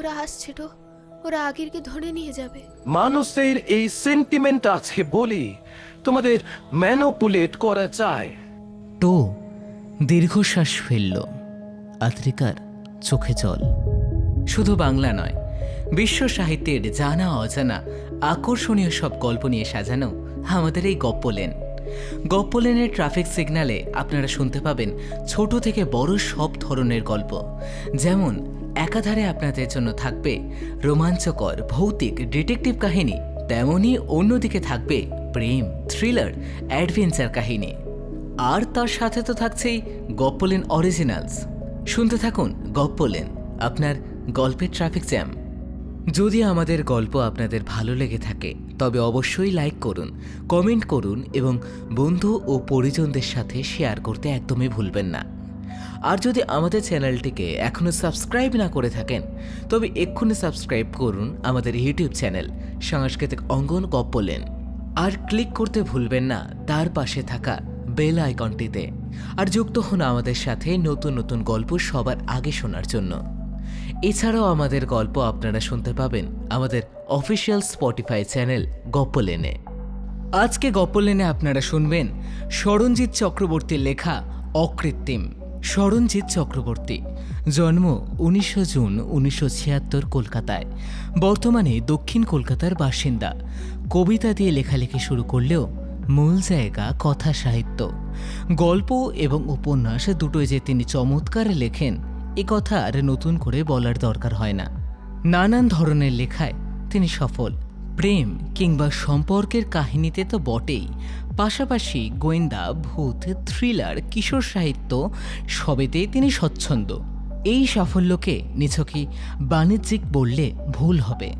ওরা আসছিল ওরা আগেরকে ধরে নিয়ে যাবে। মানুষের এই সেন্টিমেন্ট আছে বলি তোমাদের ম্যানোপুলেট করা যায়। টো দীর্ঘশ্বাস ফেলল। আত্রিকার চোখে জল। শুধু বাংলা নয় বিশ্ব সাহিত্যের জানা অজানা আকর্ষণীয় সব গল্প নিয়ে সাজানো আমাদের এই গপ্পলেন। গপ্পলেনের ট্রাফিক সিগন্যালে আপনারা শুনতে পাবেন ছোট থেকে বড় সব ধরনের গল্প। যেমন একাধারে আপনাদের জন্য থাকবে রোমাঞ্চকর, ভৌতিক, ডিটেকটিভ কাহিনী। তেমনই অন্যদিকে থাকবে প্রেম, থ্রিলার, অ্যাডভেঞ্চার কাহিনী। আর তার সাথে তো থাকছেই গপ্পলেন অরিজিনালস। শুনতে থাকুন গপ্পলেন, আপনার গল্পের ট্রাফিক জ্যাম। যদি আমাদের গল্প আপনাদের ভালো লেগে থাকে, তবে অবশ্যই লাইক করুন, কমেন্ট করুন এবং বন্ধু ও পরিজনদের সাথে শেয়ার করতে একদমই ভুলবেন না। আর যদি আমাদের চ্যানেলটিকে এখনও সাবস্ক্রাইব না করে থাকেন, তবে এক্ষুনি সাবস্ক্রাইব করুন আমাদের ইউটিউব চ্যানেল, সাংস্কৃতিক অঙ্গন গপ্পলেন আর ক্লিক করতে ভুলবেন না, তার পাশে থাকা বেল আইকনটিতে। আর যুক্ত হন আমাদের সাথে নতুন নতুন গল্প সবার আগে শোনার জন্য। এছাড়াও আমাদের গল্প আপনারা শুনতে পাবেন আমাদের অফিসিয়াল স্পটিফাই চ্যানেল গপ্পলেনে আজকে গপ্পলেনে আপনারা শুনবেন স্মরণজিৎ চক্রবর্তীর লেখা অকৃত্রিম। স্মরণজিৎ চক্রবর্তী, জন্ম উনিশশো জুন উনিশশো ছিয়াত্তর কলকাতায়। বর্তমানে দক্ষিণ কলকাতার বাসিন্দা। কবিতা দিয়ে লেখালেখি শুরু করলেও মূল জায়গা, কথা, সাহিত্য। গল্প এবং উপন্যাস দুটোই যে তিনি চমৎকার লেখেন, এ কথা আর নতুন করে বলার দরকার হয় না। নানান ধরনের লেখায় তিনি সফল। প্রেম কিংবা সম্পর্কের কাহিনীতে তো বটেই। পাশাপাশি গোয়েন্দা, ভূত, থ্রিলার, কিশোর সাহিত্য সবেতেই তিনি স্বচ্ছন্দ। এই সাফল্যকে নিছকই বাণিজ্যিক বললে ভুল হবে।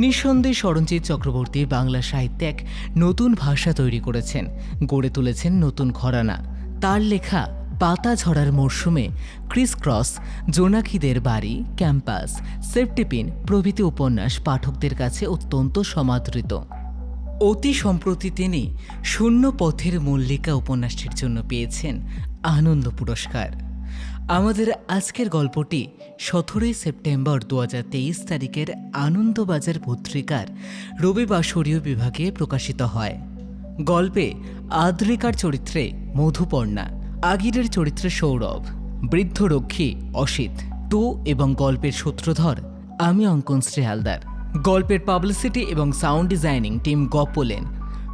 নিঃসন্দেহে সরঞ্জিৎ চক্রবর্তী বাংলা সাহিত্যে এক নতুন ভাষা তৈরি করেছেন, গড়ে তুলেছেন নতুন ঘরানা। তার লেখা পাতা ঝরার মরশুমে ক্রিস ক্রস জোনাকিদের বাড়ি, ক্যাম্পাস, সেফটিপিন প্রভৃতি উপন্যাস পাঠকদের কাছে অত্যন্ত সমাদৃত। অতি সম্প্রতি তিনি শূন্য পথের মল্লিকা উপন্যাসটির জন্য পেয়েছেন আনন্দ পুরস্কার। আমাদের আজকের গল্পটি সতেরোই সেপ্টেম্বর দু হাজার তেইশ তারিখের আনন্দবাজার পত্রিকার রবিবাসরীয় বিভাগে প্রকাশিত হয়। গল্পে আদ্রিকার চরিত্রে মধুপর্ণা আগিরের চরিত্রে সৌরভ বৃদ্ধরক্ষী অসিত তো এবং গল্পের সূত্রধর আমি অঙ্কনশ্রী হালদার গল্পের পাবলিসিটি এবং সাউন্ড ডিজাইনিং টিম গপ্পলেন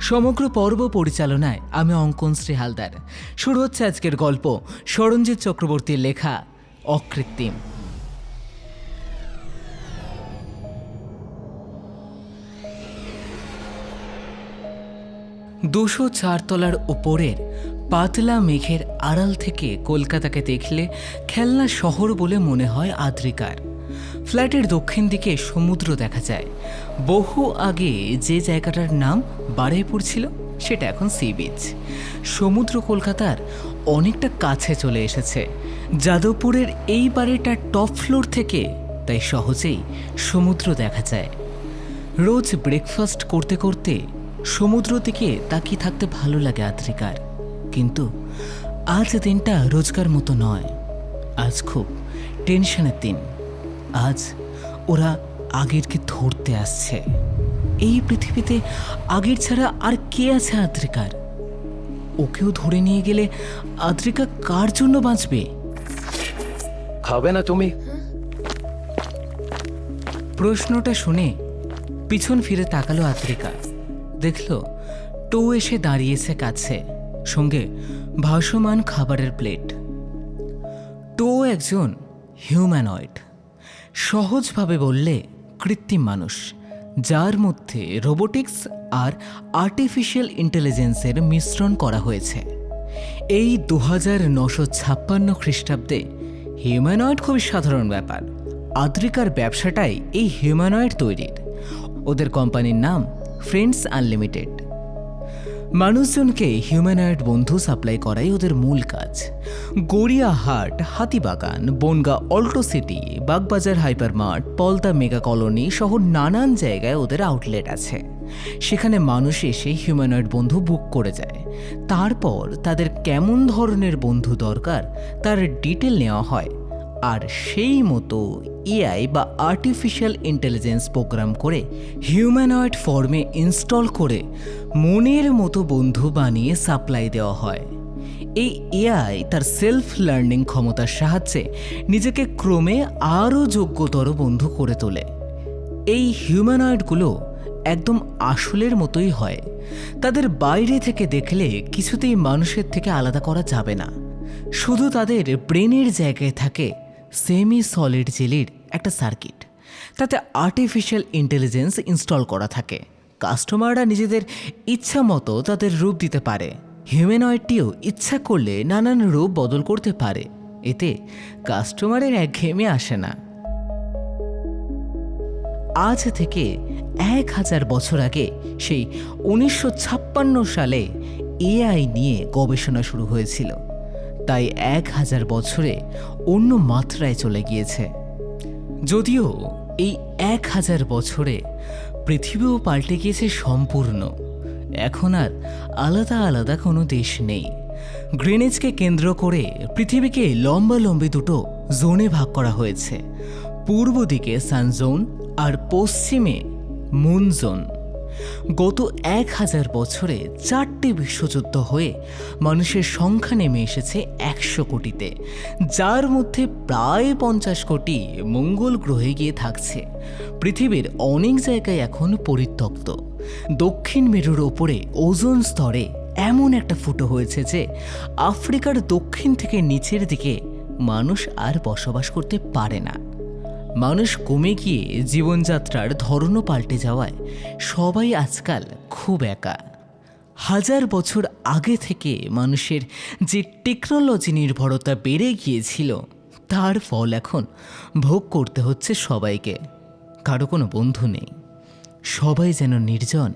সমগ্র পর্ব পরিচালনায় আমি অঙ্কনশ্রী হালদার শুরু হচ্ছে আজকের গল্প, সরঞ্জিৎ চক্রবর্তীর লেখা, অকৃত্রিম। দুশো চারতলার উপরের পাতলা মেঘের আড়াল থেকে কলকাতাকে দেখলে খেলনা শহর বলে মনে হয় আদ্রিকার। ফ্ল্যাটের দক্ষিণ দিকে সমুদ্র দেখা যায়। বহু আগে যে জায়গাটার নাম বারুইপুর ছিল, সেটা এখন সি বিচ। সমুদ্র কলকাতার অনেকটা কাছে চলে এসেছে। যাদবপুরের এই বাড়িটার টপ ফ্লোর থেকে, তাই সহজেই সমুদ্র দেখা যায়। রোজ ব্রেকফাস্ট করতে করতে সমুদ্র দিকে তাকিয়ে থাকতে ভালো লাগে আদ্রিকার। কিন্তু আজ দিনটা রোজকার মতো নয়। আজ খুব টেনশনের দিন। আজ ওরা আগেরকে ধরতে আসছে। এই পৃথিবীতে আগের ছাড়া আর কে আছে আদ্রিকার? ওকেও ধরে নিয়ে গেলে আদ্রিকা কার জন্য বাঁচবে? খাবে না তুমি। প্রশ্নটা শুনে পিছন ফিরে তাকালো আদ্রিকা। দেখল টো এসে দাঁড়িয়েছে কাছে। সঙ্গে ভাসমান খাবারের প্লেট। টো একজন হিউম্যানয়েড। সহজভাবে বললে কৃত্রিম মানুষ, যার মধ্যে রোবোটিক্স আর আর্টিফিশিয়াল ইন্টেলিজেন্সের মিশ্রণ করা হয়েছে। এই দু হাজার নশো ছাপ্পান্ন খ্রিস্টাব্দে হিউম্যানয়েড খুবই সাধারণ ব্যাপার। আদ্রিকার ব্যবসাটাই এই হিউম্যানয়েড তৈরির। ওদের কোম্পানির নাম ফ্রেন্ডস আনলিমিটেড। মানুষজনকে হিউম্যানয়েড বন্ধু সাপ্লাই করাই ওদের মূল কাজ। Gariahat Hatibagan Bongaon Alto city Bagbazar hyper mart Palta mega colony সহ নানান জায়গায় ওদের আউটলেট আছে। সেখানে মানুষ এসে হিউম্যানয়েড বন্ধু বুক করে যায়। তারপর তাদের কেমন ধরনের বন্ধু দরকার, তার ডিটেল নেওয়া হয়। আর সেই মতো এআই বা আর্টিফিশিয়াল ইন্টেলিজেন্স প্রোগ্রাম করে হিউম্যানয়েড ফর্মে ইনস্টল করে মনের মতো বন্ধু বানিয়ে সাপ্লাই দেওয়া হয়। এই এআই তার সেলফ লার্নিং ক্ষমতার সাহায্যে নিজেকে ক্রমে আরও যোগ্যতর বন্ধু করে তোলে। এই হিউম্যানয়েডগুলো একদম আসলের মতোই হয়। তাদের বাইরে থেকে দেখলে কিছুতেই মানুষের থেকে আলাদা করা যাবে না। শুধু তাদের ব্রেনের জায়গায় থাকে সেমি সলিড জেলির একটা সার্কিট তাতে আর্টিফিশিয়াল ইন্টেলিজেন্স ইনস্টল করা থাকে। কাস্টমাররা নিজেদের ইচ্ছা মতো তাদের রূপ দিতে পারে। হিউম্যানয়েডটিও ইচ্ছা করলে নানান রূপ বদল করতে পারে। এতে কাস্টমারের একঘেয়েমি আসে না। আজ থেকে এক হাজার বছর আগে সেই উনিশশো ছাপ্পান্ন সালে এআই নিয়ে গবেষণা শুরু হয়েছিল। তাই এক হাজার বছরে অন্য মাত্রায় চলে গিয়েছে। যদিও এই এক হাজার বছরে পৃথিবীও পাল্টে গিয়েছে সম্পূর্ণ। এখন আর আলাদা আলাদা কোনো দেশ নেই। গ্রেনেজকে কেন্দ্র করে পৃথিবীকে লম্বা লম্বি দুটো জোনে ভাগ করা হয়েছে। পূর্ব দিকে সানজোন আর পশ্চিমে মুন জোন গত এক হাজার বছরে চারটি বিশ্বযুদ্ধ হয়ে মানুষের সংখ্যা নেমে এসেছে একশো কোটিতে, যার মধ্যে প্রায় পঞ্চাশ কোটি মঙ্গল গ্রহে গিয়ে থাকছে। পৃথিবীর অনেক জায়গায় এখন পরিত্যক্ত। দক্ষিণ মেরুর ওপরে ওজোন স্তরে এমন একটা ফুটো হয়েছে যে আফ্রিকার দক্ষিণ থেকে নিচের দিকে মানুষ আর বসবাস করতে পারে না। মানুষ কমে গিয়ে জীবনযাত্রার ধরনও পাল্টে যাওয়ায় সবাই আজকাল খুব একা। হাজার বছর আগে থেকে মানুষের যে টেকনোলজি নির্ভরতা বেড়ে গিয়েছিল, তার ফল এখন ভোগ করতে হচ্ছে সবাইকে। কারও কোনো বন্ধু নেই। সবাই যেন নির্জন,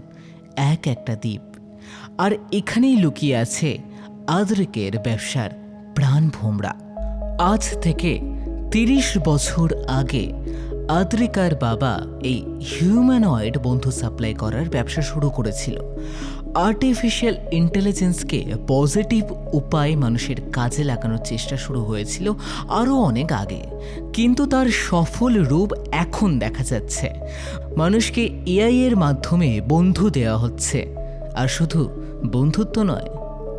এক একটা দ্বীপ। আর এখানেই লুকিয়ে আছে আদ্রিকের ব্যবসার প্রাণ ভোমরা। আজ থেকে তিরিশ বছর আগে আদ্রিকার বাবা এই হিউম্যানয়েড বন্ধু সাপ্লাই করার ব্যবসা শুরু করেছিল। আর্টিফিশিয়াল ইন্টেলিজেন্সকে পজিটিভ উপায়ে মানুষের কাজে লাগানোর চেষ্টা শুরু হয়েছিল আরও অনেক আগে। কিন্তু তার সফল রূপ এখন দেখা যাচ্ছে। মানুষকে এআই এর মাধ্যমে বন্ধু দেওয়া হচ্ছে। আর শুধু বন্ধুত্ব নয়,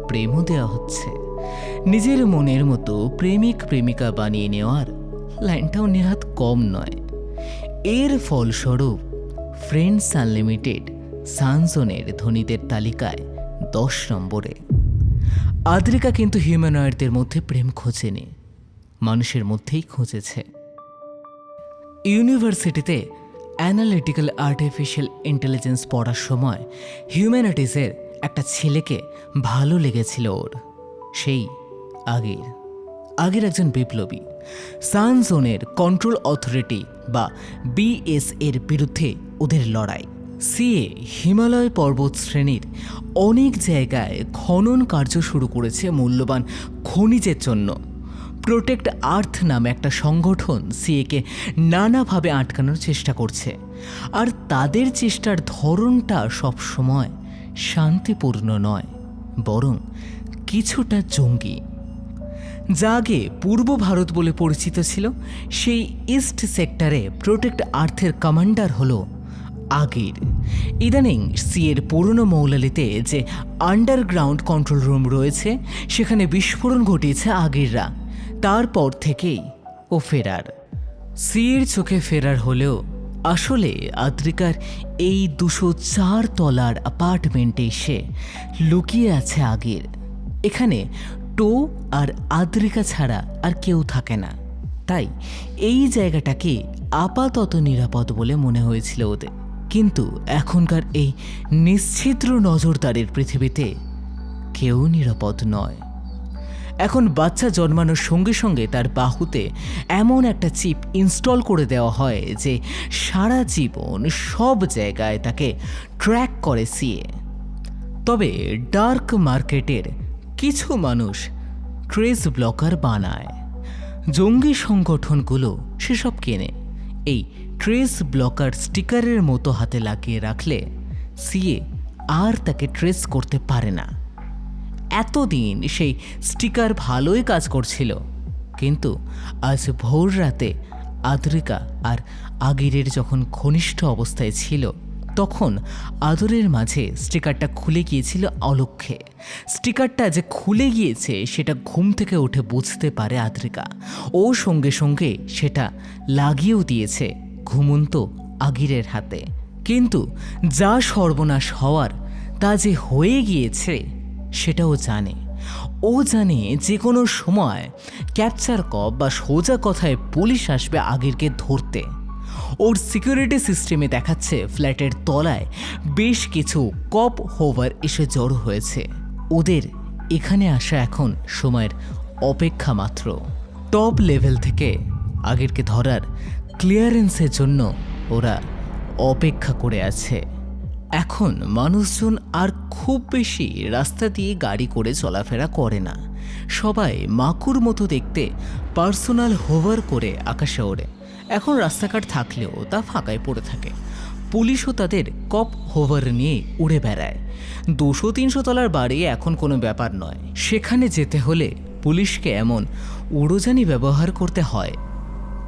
প্রেমও দেওয়া হচ্ছে। নিজের মনের মতো প্রেমিক প্রেমিকা বানিয়ে নেওয়ার লাইনটাও নেহাত কম নয়। এর ফলস্বরূপ ফ্রেন্ডস আনলিমিটেড সানসনের ধনীদের তালিকায় দশ নম্বরে। আদ্রিকা কিন্তু হিউম্যানয়েডদের মধ্যে প্রেম খোঁজেনি, মানুষের মধ্যেই খুঁজেছে। ইউনিভার্সিটিতে অ্যানালিটিক্যাল আর্টিফিশিয়াল ইন্টেলিজেন্স পড়ার সময় হিউম্যানিটিসের একটা ছেলেকে ভালো লেগেছিল ওর, সেই আগের। আগের একজন বিপ্লবী। সানজোনের কন্ট্রোল অথরিটি বা বিএস এর বিরুদ্ধে ওদের লড়াই। সিএ হিমালয় পর্বত শ্রেণির অনেক জায়গায় খনন কার্য শুরু করেছে মূল্যবান খনিজের জন্য। প্রোটেক্ট আর্থ নামে একটা সংগঠন সিএকে নানাভাবে আটকানোর চেষ্টা করছে। আর তাদের চেষ্টার ধরনটা সবসময় শান্তিপূর্ণ নয়, বরং কিছুটা জঙ্গি। যা আগে পূর্ব ভারত বলে পরিচিত ছিল, সেই ইস্ট সেক্টরে প্রোটেক্ট আর্থের কমান্ডার হলো আগের। ইদানিং সিএর পুরনো মৌলালিতে যে আন্ডারগ্রাউন্ড কন্ট্রোল রুম রয়েছে, সেখানে বিস্ফোরণ ঘটিয়েছে আগেররা, তারপর থেকেই ও ফেরার। সিএর চোখে ফেরার হলেও আসলে আদ্রিকার এই দুশো চার তলার অ্যাপার্টমেন্টে এসে লুকিয়ে আছে আগের। এখানে টো আর আদ্রিকা ছাড়া আর কেউ থাকে না। তাই এই জায়গাটাকে আপাতত নিরাপদ বলে মনে হয়েছিল ওদের। কিন্তু এখনকার এই নিশ্ছিদ্র নজরদারির পৃথিবীতে কেউ নিরাপদ নয়। এখন বাচ্চা জন্মানোর সঙ্গে সঙ্গে তার বাহুতে এমন একটা চিপ ইনস্টল করে দেওয়া হয় যে সারা জীবন সব জায়গায় তাকে ট্র্যাক করে সিয়ে তবে ডার্ক মার্কেটের কিছু মানুষ ট্রেস ব্লকার বানায়। জঙ্গি সংগঠনগুলো সেসব কেনে। এই ট্রেস ব্লকার স্টিকারের মতো হাতে লাগিয়ে রাখলে সিএ আর তাকে ট্রেস করতে পারে না। এতদিন সেই স্টিকার ভালোই কাজ করছিল, কিন্তু আজ ভোর রাতে আদ্রিকা আর আগিরের যখন ঘনিষ্ঠ অবস্থায় ছিল তখন আদরের মাঝে স্টিকারটা খুলে গিয়েছিল অলক্ষ্যে। স্টিকারটা যে খুলে গিয়েছে, সেটা ঘুম থেকে উঠে বুঝতে পারে আদ্রিকা। ও সঙ্গে সঙ্গে সেটা লাগিয়েও দিয়েছে ঘুমন্ত আগিরের হাতে। কিন্তু যা সর্বনাশ হওয়ার, তা যে হয়ে গিয়েছে, সেটাও জানে। ও জানে যে কোনো সময় ক্যাপচার কপ বা সোজা কথায় পুলিশ আসবে আগেরকে ধরতে। ওর সিকিউরিটি সিস্টেমে দেখাচ্ছে ফ্ল্যাটের তলায় বেশ কিছু কপ হোভার এসে জড়ো হয়েছে। ওদের এখানে আসা এখন সময়ের অপেক্ষা মাত্র। টপ লেভেল থেকে আগেরকে ধরার ক্লিয়ারেন্সের জন্য ওরা অপেক্ষা করে আছে। এখন মানুষজন আর খুব বেশি রাস্তা দিয়ে গাড়ি করে চলাফেরা করে না। সবাই মাকুর মতো দেখতে পার্সোনাল হোভার করে আকাশে ওড়ে। এখন রাস্তাঘাট থাকলেও তা ফাঁকায় পড়ে থাকে। পুলিশও তাদের কপ হোভার নিয়ে উড়ে বেড়ায়। দুশো তিনশো তলার বাড়ি এখন কোনো ব্যাপার নয়। সেখানে যেতে হলে পুলিশকে এমন উড়োজানি ব্যবহার করতে হয়।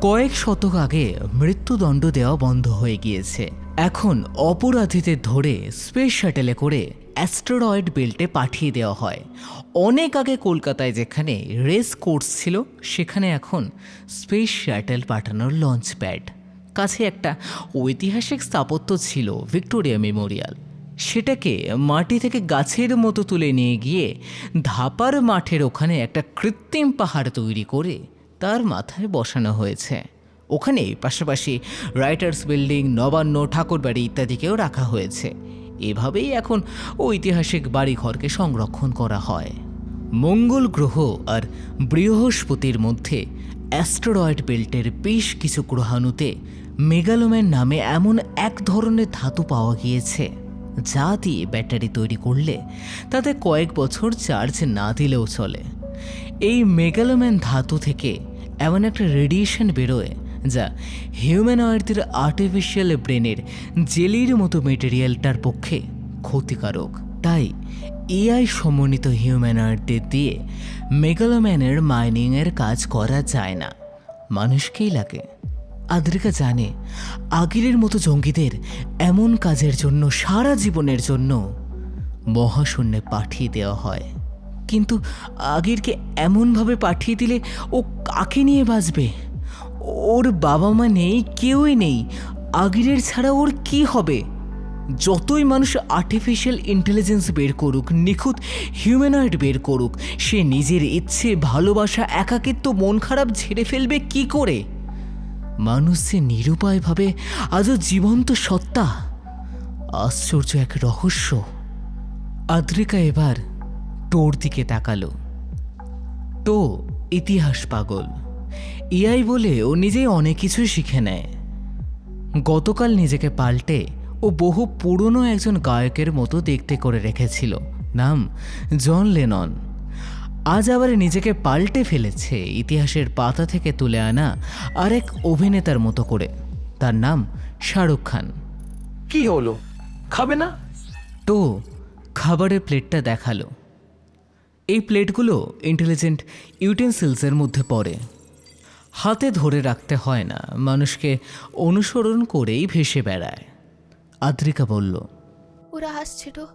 কয়েক শতক আগে মৃত্যুদণ্ড দেওয়া বন্ধ হয়ে গিয়েছে। এখন অপরাধীদের ধরে স্পেস শাটেলে করে অ্যাস্টেরয়েড বেল্টে পাঠিয়ে দেওয়া হয়। অনেক আগে কলকাতায় যেখানে রেস কোর্স ছিল, সেখানে এখন স্পেস শ্যাটেল পাঠানোর লঞ্চ প্যাড কাছে একটা ঐতিহাসিক স্থাপত্য ছিল ভিক্টোরিয়া মেমোরিয়াল সেটাকে মাটি থেকে গাছের মতো তুলে নিয়ে গিয়ে ধাপার মাঠের ওখানে একটা কৃত্রিম পাহাড় তৈরি করে তার মাথায় বসানো হয়েছে। ওখানে পাশাপাশি রাইটার্স বিল্ডিং নবান্ন, ঠাকুরবাড়ি ইত্যাদিকেও রাখা হয়েছে। এভাবেই এখন ঐতিহাসিক বাড়িঘরকে সংরক্ষণ করা হয়। মঙ্গল গ্রহ আর বৃহস্পতির মধ্যে অ্যাস্টেরয়েড বেল্টের বেশ কিছু গ্রহাণুতে মেগালোম্যান নামে এমন এক ধরনের ধাতু পাওয়া গিয়েছে, যা দিয়ে ব্যাটারি তৈরি করলে তাতে কয়েক বছর চার্জ না দিলেও চলে। এই মেগালোম্যান ধাতু থেকে এমন একটা রেডিয়েশন বেরোয় যা হিউম্যান হিউম্যানয়েডদের আর্টিফিশিয়াল ব্রেনের জেলির মতো মেটেরিয়ালটার পক্ষে ক্ষতিকারক। তাই এআই সমন্বিত হিউম্যান হিউম্যানয়েডদের দিয়ে মেগালোম্যানের মাইনিংয়ের কাজ করা যায় না। মানুষকেই লাগে। আদ্রিকা জানে, আগিরের মতো জঙ্গিদের এমন কাজের জন্য, সারা জীবনের জন্য মহাশূন্যে পাঠিয়ে দেওয়া হয়। কিন্তু আগিরকে এমনভাবে পাঠিয়ে দিলে ও কাকে নিয়ে বাঁচবে? ওর বাবা মা নেই, কেউই নেই। আগিরের ছাড়া ওর কি হবে? যতই মানুষ আর্টিফিশিয়াল ইন্টেলিজেন্স বের করুক, নিখুঁত হিউম্যানয়েড বের করুক, সে নিজের ইচ্ছে, ভালোবাসা, একাকিত্ব, মন খারাপ ঝেড়ে ফেলবে কি করে? মানুষ যে নিরুপায়ভাবে আজও জীবন্ত সত্তা। আশ্চর্য এক রহস্য। আদ্রিকা এবার টোর দিকে তাকালো। তো, ইতিহাস পাগল। ইআই বলে ও নিজেই অনেক কিছু শিখে নেয়। গতকাল নিজেকে পাল্টে ও বহু পুরনো একজন গায়কের মতো দেখতে করে রেখেছিল। নাম জন লেনন। আজ আবার নিজেকে পাল্টে ফেলেছে ইতিহাসের পাতা থেকে তুলে আনা আরেক অভিনেতার মতো করে। তার নাম শাহরুখ খান। কি হলো? খাবে না? তো খাবারের প্লেটটা দেখাল। এই প্লেটগুলো ইন্টেলিজেন্ট ইউটেন্সিলসের মধ্যে পড়ে। হাতে ধরে রাখতে হয় না। মানুষকে অনুসরণ করেই ভেসে বেড়ায়। আদ্রিকা বলল ওরা আসছে তো।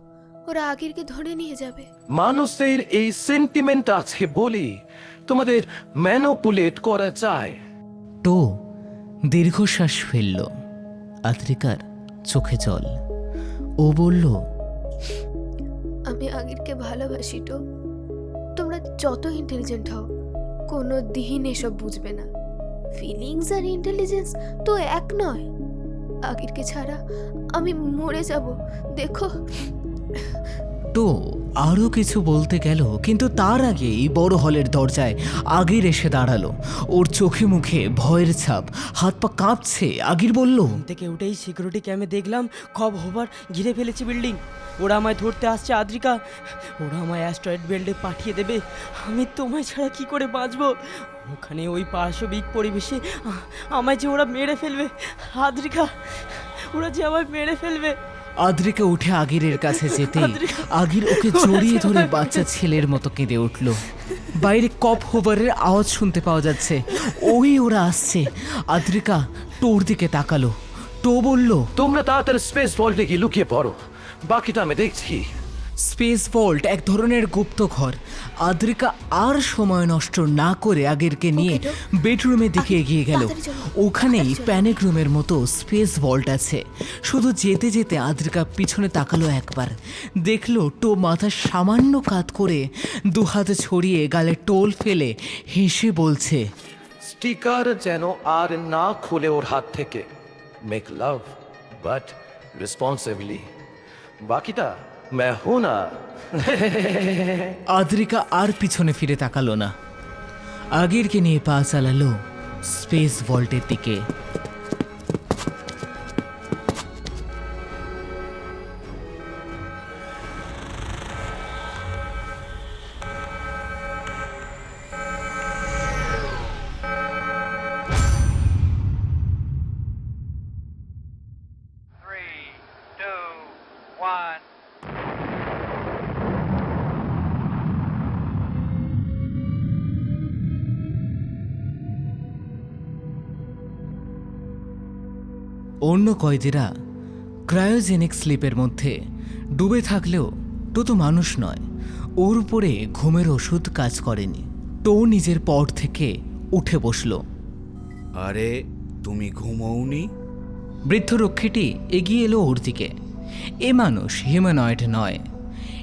ওরা আগেরকে ধরে নিয়ে যাবে। মানুষের এই সেন্টিমেন্ট আছে বলি তোমাদের ম্যানোপুলেট করা যায়। তো দীর্ঘশ্বাস ফেলল। আদ্রিকার চোখে জল। ও বলল আমি আগেরকে ভালোবাসি তো। তোমরা যত ইন্টেলিজেন্ট হও। কোনো দিন এসব বুঝবে না। ফিলিংস আর ইন্টেলিজেন্স তো এক নয়। আগেরকে ছাড়া আমি মরে যাব। দেখো। তো আরও কিছু বলতে গেল, কিন্তু তার আগেই বড় হলের দরজায় আগির এসে দাঁড়াল। ওর চোখে মুখে ভয়ের ছাপ, হাত পা কাঁপছে। আগির বলল থেকে উঠেই সিকিউরিটি ক্যামে দেখলাম খব হোবার ঘিরে ফেলেছে বিল্ডিং ওরা আমায় ধরতে আসছে, আদ্রিকা। ওরা আমায় অ্যাস্ট্রয়েড বেল্টে পাঠিয়ে দেবে। আমি তোমায় ছাড়া কি করে বাঁচবো? ওখানে ওই পার্শ্ববিক পরিবেশে আমায় যে ওরা মেরে ফেলবে, আদ্রিকা, ওরা যে আমায় মেরে ফেলবে। আদ্রিকা উঠে আগিরের কাছে যেতেই আগির ওকে জড়িয়ে ধরে বাচ্চা ছেলের মতো কেঁদে উঠল। বাইরে কপ হোভারের আওয়াজ শুনতে পাওয়া যাচ্ছে। ওই ওরা আসছে। আদ্রিকা টোর দিকে তাকালো। টো বলল তোমরা তাড়াতাড়ি স্পেস বলতে গিয়ে লুকিয়ে পড়ো। বাকিটা আমি দেখছি। স্পেস ভল্ট এক ধরনের গুপ্তঘর আদ্রিকা আর সময় নষ্ট না করে আগেরকে নিয়ে। বেডরুমের দিকে এগিয়ে গেল। ওখানেই প্যানিক রুমের মতো স্পেস ভল্ট আছে। শুধু যেতে যেতে আদ্রিকা পিছনে তাকালো একবার। দেখল টো মাথা সামান্য কাত করে দু হাত ছড়িয়ে গালে টোল ফেলে হেসে বলছে স্টিকার যেন আর না খুলে ওর হাত থেকে। মেক লাভ বাট রেসপন্সিবলি বাকিটা मैं हूं ना আদ্রিকা আর পিছনে ফিরে তাকালো না আগেরকে নিয়ে পা চালালো স্পেস ভল্টের দিকে three, two, one. অন্য কয়েদিরা ক্রায়োজেনিক স্লিপের মধ্যে ডুবে থাকলেও তো তো মানুষ নয় ওর উপরে ঘুমের ওষুধ কাজ করেনি। তো নিজের পর থেকে উঠে বসল। আরে তুমি ঘুমোওনি? বৃদ্ধ রক্ষীটি এগিয়ে এলো ওর দিকে। এ মানুষ হিউম্যানয়েড নয়।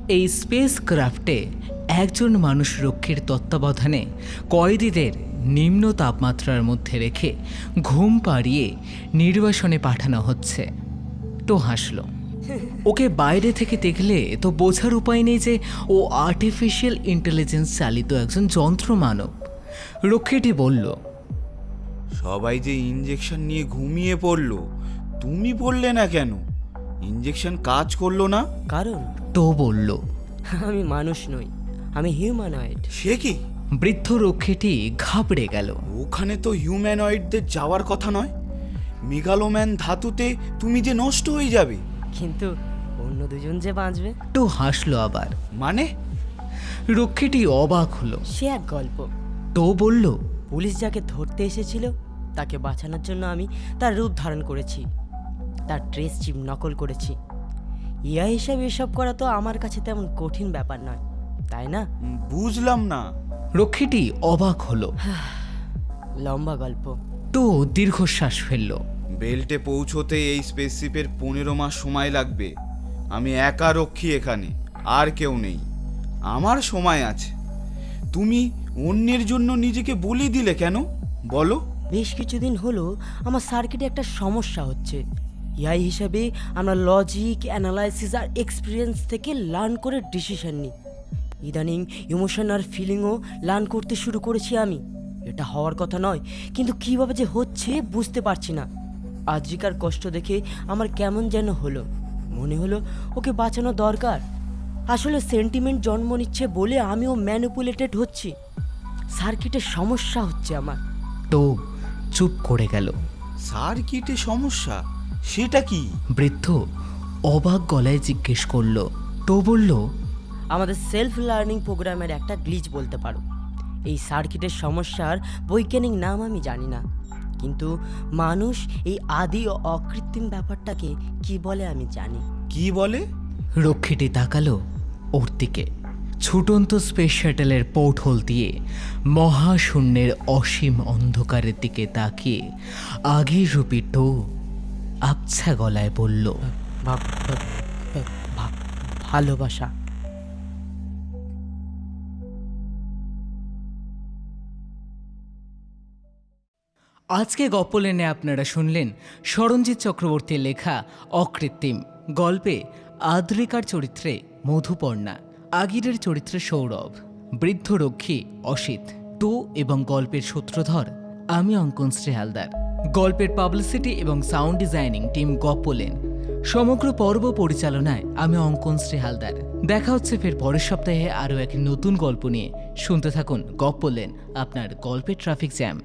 এই স্পেস ক্রাফটে একজন মানুষ রক্ষীর তত্ত্বাবধানে কয়েদিদের নিম্ন তাপমাত্রার মধ্যে রেখে ঘুম পাড়িয়ে নির্বাসনে পাঠানো হচ্ছে। তো হাসলো। ওকে বাইরে থেকে দেখলে তো বোঝার উপায় নেই যে ও আর্টিফিশিয়াল ইন্টেলিজেন্স চালিত একজন যন্ত্র মানব রক্ষীটি বলল সবাই যে ইঞ্জেকশন নিয়ে ঘুমিয়ে পড়ল তুমি পড়লে না কেন? ইঞ্জেকশন কাজ করল না? কারণ? তো বলল আমি মানুষ নই আমি হিউম্যানয়েড সে কি? বৃদ্ধ রক্ষীটি ঘাবড়ে গেল। ওখানে তো হিউম্যানয়েডদের যাওয়ার কথা নয়। মেগালোম্যান ধাতুতে তুমি যে নষ্ট হয়ে যাবে। কিন্তু অন্য দুজন যে বাঁচবে? তো হাসলো আবার। মানে? রক্ষীটি অবাক হলো। সে এক গল্প। তো বলল পুলিশ যাকে ধরতে এসেছিল তাকে বাঁচানোর জন্য আমি তার রূপ ধারণ করেছি। তার ড্রেস চিপ নকল করেছি। ইয়া হিসাবে এসব করা তো আমার কাছে তেমন কঠিন ব্যাপার নয় তাই না? বুঝলাম না। রক্ষীটি অবাক হলো। লম্বা গল্প। তো দীর্ঘশ্বাস ফেলল। বেল্টে পৌঁছোতে এই স্পেসশিপের পনেরো মাস সময় লাগবে। আমি একা রক্ষী এখানে আর কেউ নেই। আমার সময় আছে। তুমি অন্যের জন্য নিজেকে বলি দিলে কেন? বলো। বেশ কিছুদিন হলো আমার সার্কিটে একটা সমস্যা হচ্ছে। ইয়াই হিসাবে আমরা লজিক অ্যানালাইসিস আর এক্সপিরিয়েন্স থেকে লার্ন করে ডিসিশন নিই। ইদানিং ইমোশন আর ফিলিংও লার্ন করতে শুরু করেছি আমি। এটা হওয়ার কথা নয় কিন্তু কীভাবে যে হচ্ছে বুঝতে পারছি না। আদ্রিকার কষ্ট দেখে আমার কেমন যেন হলো। মনে হলো ওকে বাঁচানো দরকার। আসলে সেন্টিমেন্ট জন্ম নিচ্ছে বলে আমিও ম্যানুপুলেটেড হচ্ছি। সার্কিটের সমস্যা হচ্ছে আমার। তো চুপ করে গেল। সার্কিটে সমস্যা? সেটা কি? বৃদ্ধ অবাক গলায় জিজ্ঞেস করল। তো বলল আমাদের সেলফ লার্নিং প্রোগ্রামের একটা গ্লিচ বলতে পারো। এই সার্কিটের সমস্যার বৈজ্ঞানিক নাম আমি জানি না। কিন্তু মানুষ এই আদি ও অকৃত্রিম ব্যাপারটাকে কি বলে আমি জানি। কি বলে? রক্ষীটি তাকালো ওর দিকে। ছুটন্ত স্পেস শাটেলের পোর্ট হোল দিয়ে মহাশূন্যের অসীম অন্ধকারের দিকে তাকিয়ে আগের রূপী টো আবছা গলায় বলল ভালোবাসা। আজকে গপ্পলেনে আপনারা শুনলেন সরঞ্জিৎ চক্রবর্তীর লেখা অকৃত্রিম, গল্পে আদ্রিকার চরিত্রে মধুপর্ণা, আগিরের চরিত্রে সৌরভ, বৃদ্ধ রক্ষী অসিত তো এবং গল্পের সূত্রধর আমি অঙ্কনশ্রী হালদার গল্পের পাবলিসিটি এবং সাউন্ড ডিজাইনিং টিম গপ্পলেন সমগ্র পর্ব পরিচালনায় আমি অঙ্কনশ্রী হালদার দেখা হচ্ছে ফের পরের সপ্তাহে আরও এক নতুন গল্প নিয়ে। শুনতে থাকুন গপ্পলেন আপনার গল্পের ট্রাফিক জ্যাম।